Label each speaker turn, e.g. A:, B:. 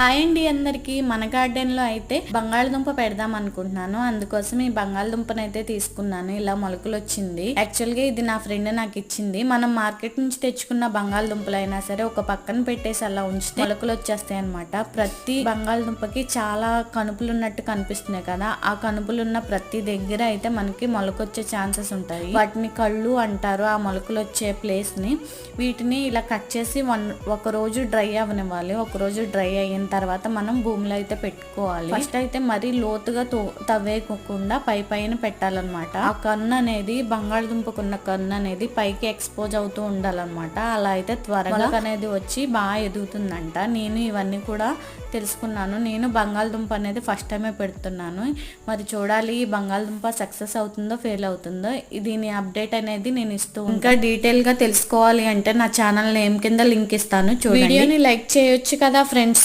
A: Hi అండి అందరికి. మన గార్డెన్లో అయితే బంగాళదుంప పెడదాం అనుకుంటున్నాను. అందుకోసం ఈ బంగాళదుంపను అయితే తీసుకున్నాను. ఇలా మొలకలు వచ్చింది యాక్చువల్గా ఇది నా ఫ్రెండ్ నాకు ఇచ్చింది. మనం మార్కెట్ నుంచి తెచ్చుకున్న బంగాళదుంపలు అయినా సరే ఒక పక్కన పెట్టేసి అలా ఉంచితే మొలకలు వచ్చేస్తాయి అనమాట ప్రతి బంగాళదుంపకి చాలా కనుపులు ఉన్నట్టు కనిపిస్తున్నాయి కదా. ఆ కనుపులు ఉన్న ప్రతి దగ్గర అయితే మనకి మొలకొచ్చే ఛాన్సెస్ ఉంటాయి. వాటిని కళ్ళు అంటారు ఆ మొలకలు వచ్చే ప్లేస్ని వీటిని ఇలా కట్ చేసి వన్ ఒక రోజు డ్రై అవనివ్వాలి ఒక రోజు డ్రై అయిన తర్వాత మనం భూమిలో అయితే పెట్టుకోవాలి. ఫస్ట్ అయితే మరీ లోతుగా తో- తవ్వేయకుండా పై పైన పెట్టాలన్నమాట. ఆ కన్ను అనేది బంగాళదుంపకున్న కన్ను అనేది పైకి ఎక్స్పోజ్ అవుతూ ఉండాలన్నమాట. అలా అయితే త్వరగా అనేది వచ్చి బాగా ఎదుగుతుందంట. నేను ఇవన్నీ కూడా తెలుసుకున్నాను. నేను బంగాళదుంప అనేది ఫస్ట్ టైమే పెడుతున్నాను. మరి చూడాలి ఈ బంగాళదుంప సక్సెస్ అవుతుందో ఫెయిల్ అవుతుందో. దీని అప్డేట్ అనేది నేను ఇస్తూ ఇంకా డీటెయిల్గా తెలుసుకోవాలి అంటే నా ఛానల్ నేమ్ కింద లింక్ ఇస్తాను చూడండి. వీడియోని లైక్ చేయొచ్చు కదా ఫ్రెండ్స్